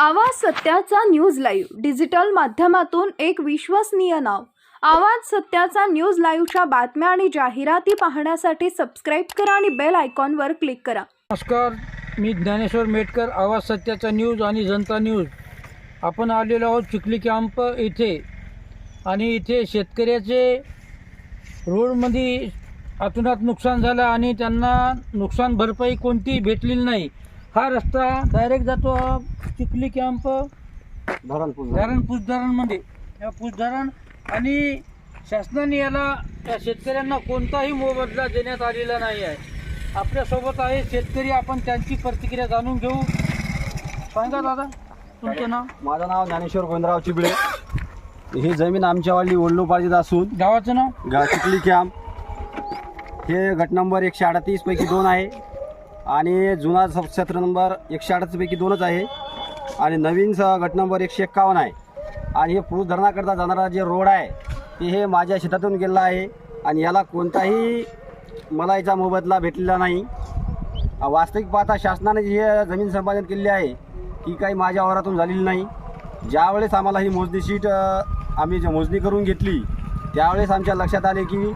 आवाज सत्याचा news live. Digital माध्यमातून एक विश्वसनीय नाव. आवाज सत्याचा न्यूज लाईव्हच्या बातम्या आणि जाहिराती पाहण्यासाठी सबस्क्राईब करा आणि बेल आयकॉनवर क्लिक करा. नमस्कार मी ज्ञानेश्वर मेटकर आवाज सत्याचा न्यूज आणि जनता न्यूज. आपण आलेलो आहोत चिखली कॅम्प इथे आणि इथे शेतकऱ्याचे रोडमध्ये अतुनात नुकसान झालं आणि त्यांना नुकसान भरपाई कोणती भेटलेली नाही. हा रस्ता डायरेक्ट जातो चिखली कॅम्प धरण पुसधरणमध्ये या पुसधरण आणि शासनाने याला या शेतकऱ्यांना कोणताही मोबदला देण्यात आलेला नाही आहे. आपल्यासोबत आहे शेतकरी आपण त्यांची प्रतिक्रिया जाणून घेऊ. सांगा दादा तुमचं नाव? माझं नाव ज्ञानेश्वर गोविंदराव चिबळे. ही जमीन आमच्यावाली पाळीत असून गावाचं नाव? गा चिखली कॅम्प हे गट नंबर एकशे अडतीस पैकी दोन आहे. आणि जुना स- क्षेत्र नंबर एकशे अडतीस दोनच आहे. आणि नवीन स गट नंबर एकशे एक्कावन्न आहे. आणि हे पुरुष धरणाकरता जाणारा जे रोड आहे ते हे माझ्या शेतातून गेलेला आहे. आणि याला कोणताही मला याचा मोबदला भेटलेला नाही. वास्तविक पाहता शासनाने जी हे जमीन संपादन केलेली आहे ती काही माझ्या आवारातून झालेली नाही. ज्यावेळेस आम्हाला ही मोजणी शीट आम्ही मोजणी करून घेतली त्यावेळेस आमच्या लक्षात आले की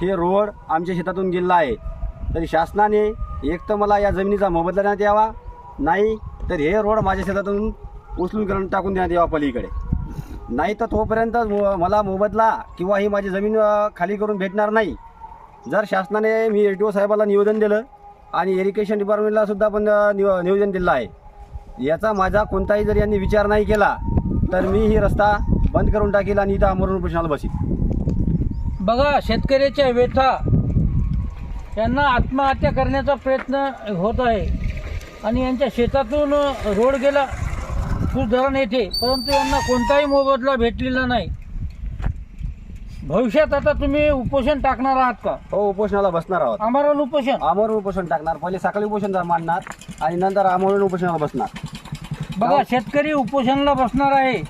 हे रोड आमच्या शेतातून गेलेला आहे. तरी शासनाने एक तर मला या जमिनीचा मोबदला देण्यात यावा. नाही तर हे रोड माझ्या शेतातून उचलून करून टाकून देण्यात यावा पलीकडे. नाही तर तोपर्यंत मो मला मोबदला किंवा ही माझी जमीन खाली करून भेटणार नाही. जर शासनाने मी एस डी ओ साहेबाला निवेदन दिलं आणि इरिगेशन डिपार्टमेंटला सुद्धा पण निव निवेदन दिलं आहे. याचा माझा कोणताही जर यांनी विचार नाही केला तर मी ही रस्ता बंद करून टाकेल आणि इथं आमरण प्रश्नाला बसील. बघा शेतकऱ्याच्या व्यथा यांना आत्महत्या करण्याचा प्रयत्न होत आहे. आणि यांच्या शेतातून रोड गेला धरण येथे परंतु यांना कोणताही मोबदला भेटलेला नाही. भविष्यात आता तुम्ही उपोषण टाकणार आहात का? हो उपोषणाला बसणार आहोत. आमरण उपोषण? आमरण उपोषण टाकणार. पहिले सकाळी उपोषण जर मांडणार आणि नंतर आमरण उपोषणाला बसणार. बघा शेतकरी उपोषणाला बसणार आहे.